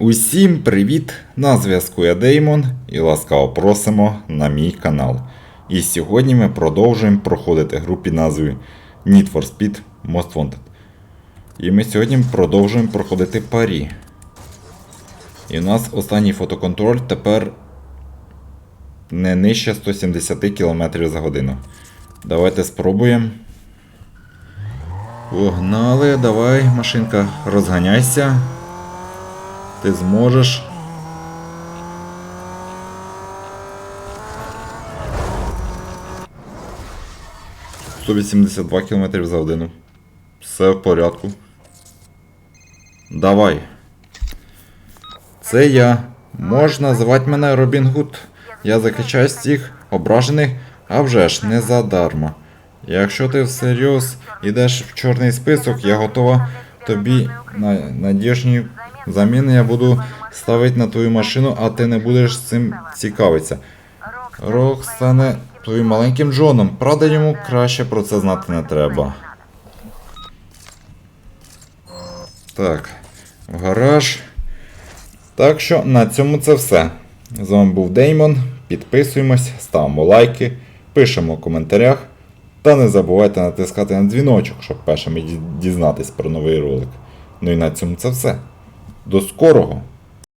Усім привіт! На зв'язку я Деймон і ласкаво просимо на мій канал. І сьогодні ми продовжуємо проходити гру під Need for Speed Most Wanted. І ми сьогодні продовжуємо проходити парі. І у нас останній фотоконтроль тепер не нижче 170 км за годину. Давайте спробуємо. Погнали, давай, машинка, розганяйся. Ти зможеш. «182 км за годину. Все в порядку. Давай. Це я. Можна звати мене Робін Гуд. Я захищаю всіх ображених, а вже ж не задарма. Якщо ти всерйоз йдеш в чорний список, я готова тобі на надіжні заміни я буду ставити на твою машину, а ти не будеш цим цікавитися. Рок стане твоїм маленьким Джоном. Правда, йому краще про це знати не треба. Так, в гараж. Так що на цьому це все. З вами був Деймон. Підписуємось, ставимо лайки, пишемо в коментарях. Та не забувайте натискати на дзвіночок, щоб першими ді- дізнатись про новий ролик. Ну і на цьому це все. До скорого!